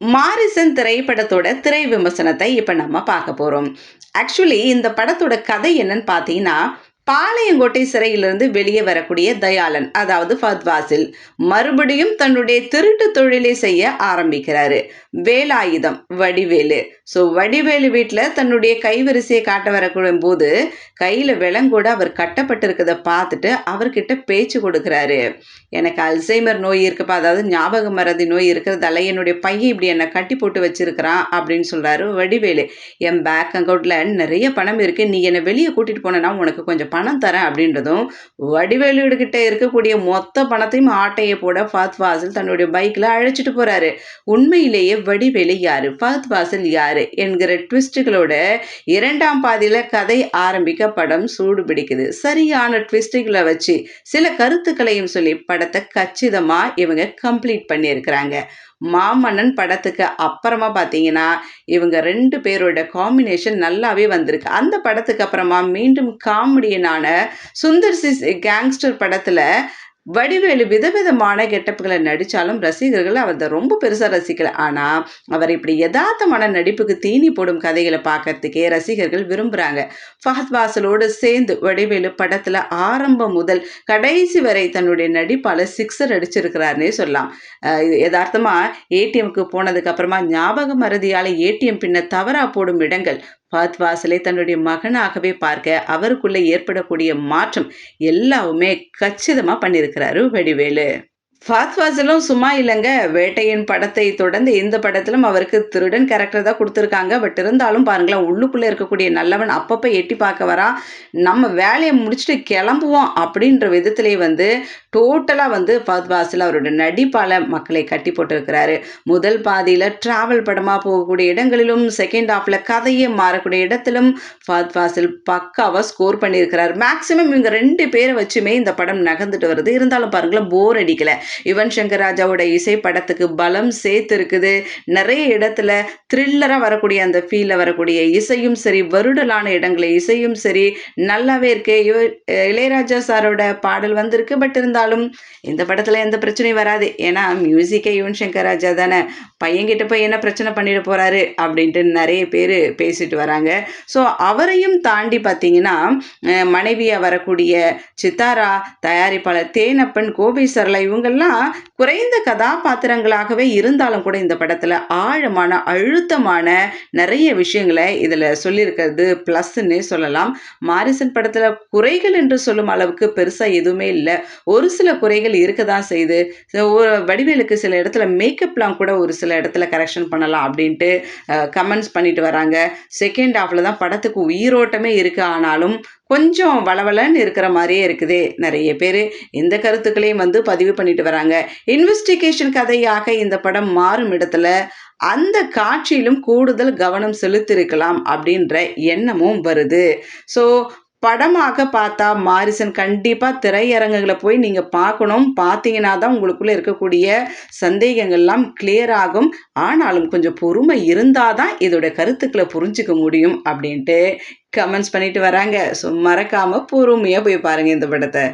Morrison திரைப்படத்தோட திரை விமர்சனத்தை இப்போ நம்ம பார்க்க போகிறோம் ஆக்சுவலி இந்த படத்தோட கதை என்னன்னு பார்த்தீங்கன்னா பாளையங்கோட்டை சிறையிலிருந்து வெளியே வரக்கூடிய தயாளன் அதாவது ஃபத்வாசில் மறுபடியும் தன்னுடைய திருட்டு தொழிலை செய்ய ஆரம்பிக்கிறாரு. வேலாயுதம் வடிவேலு ஸோ வடிவேலு வீட்டில் தன்னுடைய கைவரிசையை காட்ட வரக்கூடும் போது கையில் விலங்கூட அவர் கட்டப்பட்டிருக்கிறத பார்த்துட்டு அவர்கிட்ட பேச்சு கொடுக்குறாரு. எனக்கு அல்சைமர் நோய் இருக்குப்பா அதாவது ஞாபக மறதி நோய் இருக்கிறதால என்னுடைய பையன் இப்படி என்னை கட்டி போட்டு வச்சிருக்கிறான் அப்படின்னு சொல்கிறாரு வடிவேலு. என் பேங்க் அக்கௌண்ட்டில் நிறைய பணம் இருக்குது நீ என்னை வெளியே கூட்டிகிட்டு போனேன்னா உனக்கு கொஞ்சம் பணம் தரேன் அப்படின்றதும் வடிவேலுகிட்ட இருக்கக்கூடிய மொத்த பணத்தையும் ஆட்டையை போட ஃபாத் வாசல் தன்னுடைய பைக்கில் அழைச்சிட்டு போகிறாரு உண்மையிலேயே வடிவேலு யார்? ஃபாத் வாசல் யார்? என்கிற ட்விஸ்ட்டுகளோட இரண்டாம் பாதியில் கதை ஆரம்பிக்க படம் சூடு பிடிக்குது. சரியான ட்விஸ்ட்டுகளை வச்சு சில கருத்துக்களையும் சொல்லி படத்தை கச்சிதமாக இவங்க கம்ப்ளீட் பண்ணியிருக்கிறாங்க. மாமன்னன் படத்துக்கு அப்புறமா பார்த்தீங்கன்னா இவங்க ரெண்டு பேரோட காம்பினேஷன் நல்லாவே வந்திருக்கு. அந்த படத்துக்கு அப்புறமா மீண்டும் காமெடியனான சுந்தர் சிஸ் கேங்ஸ்டர் படத்தில் வடிவேலு விதவிதமான கெட்டப்புகளை நடித்தாலும் ரசிகர்கள் அவரை ரொம்ப பெருசாக ரசிக்கல. ஆனால் அவர் இப்படி யதார்த்தமான நடிப்புக்கு தீனி போடும் கதைகளை பார்க்கறதுக்கே ரசிகர்கள் விரும்புகிறாங்க ஃபஹத் வாசலோடு சேர்ந்து வடிவேலு படத்தில் ஆரம்பம் முதல் கடைசி வரை தன்னுடைய நடிப்பால் சிக்ஸர் அடிச்சிருக்கிறாருன்னே சொல்லலாம். யதார்த்தமாக ஏடிஎம்க்கு போனதுக்கப்புறமா ஞாபக மறதியால் ஏடிஎம் பின்ன தவறா போடும் இடங்கள் பாத்வாசலை தன்னுடைய மகனாகவே பார்க்க அவருக்குள்ளே ஏற்படக்கூடிய மாற்றம் எல்லாவுமே கச்சிதமாக பண்ணியிருக்கிறாரு வடிவேலு. ஃபாத் வாசலும் சும்மா இல்லைங்க. வேட்டையின் படத்தை தொடர்ந்து இந்த படத்திலும் அவருக்கு திருடன் கேரக்டர் தான் கொடுத்துருக்காங்க. பட் இருந்தாலும் பாருங்களேன் உள்ளுக்குள்ளே இருக்கக்கூடிய நல்லவன் அப்பப்போ எட்டி பார்க்க வரா. நம்ம வேலையை முடிச்சுட்டு கிளம்புவோம் அப்படின்ற விதத்திலே வந்து டோட்டலாக வந்து ஃபாத் வாசல் அவரோட நடிப்பால் மக்களை கட்டி போட்டிருக்கிறாரு. முதல் பாதியில் ட்ராவல் படமாக போகக்கூடிய இடங்களிலும் செகண்ட் ஹாஃபில் கதையே மாறக்கூடிய இடத்திலும் ஃபாத் ஃபாஸில் பக்காவாக ஸ்கோர் பண்ணியிருக்கிறார். மேக்ஸிமம் இவங்க ரெண்டு பேரை வச்சுமே இந்த படம் நகர்ந்துட்டு வருது. இருந்தாலும் பாருங்களேன் போர் அடிக்கலை. யுவன் சங்கர் ராஜாவோட இசை படத்துக்கு பலம் சேர்த்து இருக்குது நிறைய இடத்துல த்ரில்லராக வரக்கூடிய அந்த ஃபீலில் வரக்கூடிய இசையும் சரி வருடலான இடங்களை இசையும் சரி நல்லாவே இருக்கு. இளையராஜா சாரோட பாடல் வந்திருக்கு பட் இருந்தாலும் இந்த படத்தில் எந்த பிரச்சனையும் வராது. ஏன்னா மியூசிக்கே யுவன் சங்கர் ராஜா தானே. பையன்கிட்ட போய் என்ன பிரச்சனை பண்ணிட போகிறாரு அப்படின்ட்டு நிறைய பேர் பேசிட்டு வராங்க. ஸோ அவரையும் தாண்டி பார்த்தீங்கன்னா மனைவியாக வரக்கூடிய சித்தாரா தயாரிப்பாளர் தேனப்பன் கோபி சரளா இவங்கெல்லாம் குறைந்த கதாபாத்திரங்களாகவே இருந்தாலும் கூட இந்த படத்தில் ஆழமான அழுத்தமான நிறைய விஷயங்களை இதில் சொல்லியிருக்கிறது. ப்ளஸ்ன்னு சொல்லலாம். மாரிசன் படத்தில் குறைகள் என்று சொல்லும் அளவுக்கு பெருசாக எதுவுமே இல்லை. ஒரு சில குறைகள் இருக்க தான் செய்யுது வடிவேலுக்கு சில இடத்துல மேக்கப்லாம் கூட ஒரு சில இடத்துல கரெக்ஷன் பண்ணலாம் அப்படின்ட்டு கமெண்ட்ஸ் பண்ணிட்டு வராங்க. செகண்ட் ஹாஃபில் தான் படத்துக்கு உயிரோட்டமே இருக்குது ஆனாலும் கொஞ்சம் வளவலன்னு இருக்கிற மாதிரியே இருக்குது நிறைய பேர். இந்த கருத்துக்களையும் வந்து பதிவு பண்ணிட்டு வராங்க. இன்வெஸ்டிகேஷன் கதையாக இந்த படம் மாறும் இடத்துல அந்த காட்சியிலும் கூடுதல் கவனம் செலுத்திருக்கலாம் அப்படின்ற எண்ணமும் வருது. ஸோ படமாக பார்த்தா மாரிசன் கண்டிப்பாக திரையரங்குகளை போய் நீங்கள் பார்க்கணும். பார்த்தீங்கன்னா தான் உங்களுக்குள்ளே இருக்கக்கூடிய சந்தேகங்கள்லாம் கிளியர் ஆகும். ஆனாலும் கொஞ்சம் பொறுமை இருந்தால் தான் இதோட கருத்துக்களை புரிஞ்சிக்க முடியும் அப்படின்ட்டு கமெண்ட்ஸ் பண்ணிட்டு வராங்க. ஸோ மறக்காமல் பொறுமையாக போய் பாருங்கள் இந்த படத்தை.